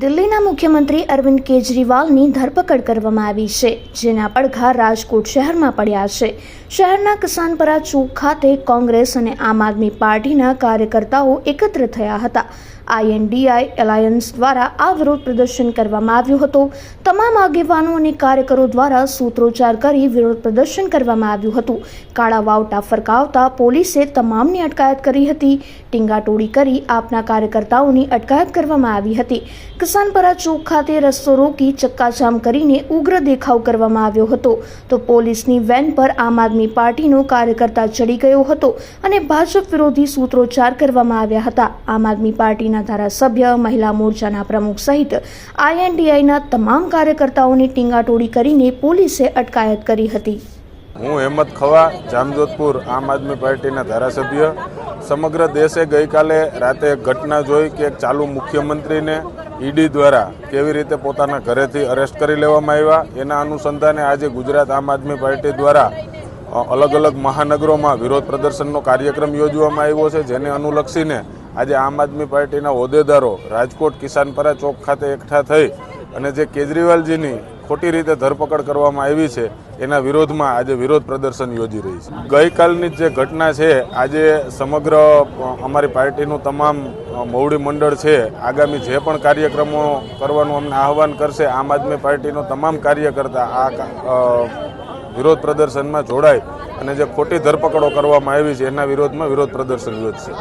દિલ્હીના મુખ્યમંત્રી અરવિંદ કેજરીવાલની ધરપકડ કરવામાં આવી છે, જેના પડઘા રાજકોટ શહેરમાં પડ્યા છે. શહેરના કિસાનપરા ચોક ખાતે કોંગ્રેસ અને આમ આદમી પાર્ટીના કાર્યકર્તાઓ એકત્ર થયા હતા. આઈએનડીઆઈ એલાયન્સ દ્વારા આ વિરોધ પ્રદર્શન કરવામાં આવ્યું હતું. તમામ આગેવાનો અને કાર્યકરો દ્વારા સૂત્રોચ્ચાર કરી વિરોધ પ્રદર્શન કરવામાં આવ્યું હતું. કાળા વાવટા ફરકાવતા પોલીસે તમામની અટકાયત કરી હતી. ટીંગાટોળી કરી આપના કાર્યકર્તાઓની અટકાયત કરવામાં આવી હતી. કિસાનપરા ચોક ખાતે રસ્તો રોકી ચક્કાજામ કરીને ઉગ્ર દેખાવ કરવામાં આવ્યો હતો. તો પોલીસની વેન પર આમ આદમી પાર્ટીનો કાર્યકર્તા ચડી ગયો હતો અને ભાજપ વિરોધી સૂત્રોચ્ચાર કરવામાં આવ્યા હતા. આમ આદમી પાર્ટીના ધારાસભ્ય, મહિલા મોરચાના પ્રમુખ સહિત આઈએનડીઆઈના તમામ કાર્યકર્તાઓની ટીંગાટોળી કરીને પોલીસે અટકાયત કરી હતી. હું હેમત ખવા, જામજોધપુર આમ આદમી પાર્ટીના ધારાસભ્ય. સમગ્ર દેશે ગઈકાલે રાતે એક ઘટના જોઈ કે ચાલુ મુખ્યમંત્રીને ઈડી દ્વારા કેવી રીતે પોતાના ઘરેથી અરેસ્ટ કરી લેવામાં આવ્યા, એના અનુસંધાને આજે ગુજરાત આમ આદમી પાર્ટી દ્વારા અલગ અલગ મહાનગરોમાં વિરોધ પ્રદર્શનનો કાર્યક્રમ યોજવામાં આવ્યો છે, જેને અનુલક્ષીને આજે આમ આદમી પાર્ટીના હોદ્દેદારો રાજકોટ કિસાનપરા ચોક ખાતે એકઠા થઈ અને જે કેજરીવાલજીની ખોટી રીતે ધરપકડ કરવામાં આવી છે, એના વિરોધમાં આજે વિરોધ પ્રદર્શન યોજી રહી છે. ગઈકાલની જે ઘટના છે, આજે સમગ્ર અમારી પાર્ટીનું તમામ મોવડી મંડળ છે, આગામી જે પણ કાર્યક્રમો કરવાનું અમને આહવાન કરશે, આમ આદમી પાર્ટીનો તમામ કાર્યકર્તા આ વિરોધ પ્રદર્શનમાં જોડાય અને જે ખોટી ધરપકડો કરવામાં આવી છે, એના વિરોધમાં વિરોધ પ્રદર્શન યોજશે.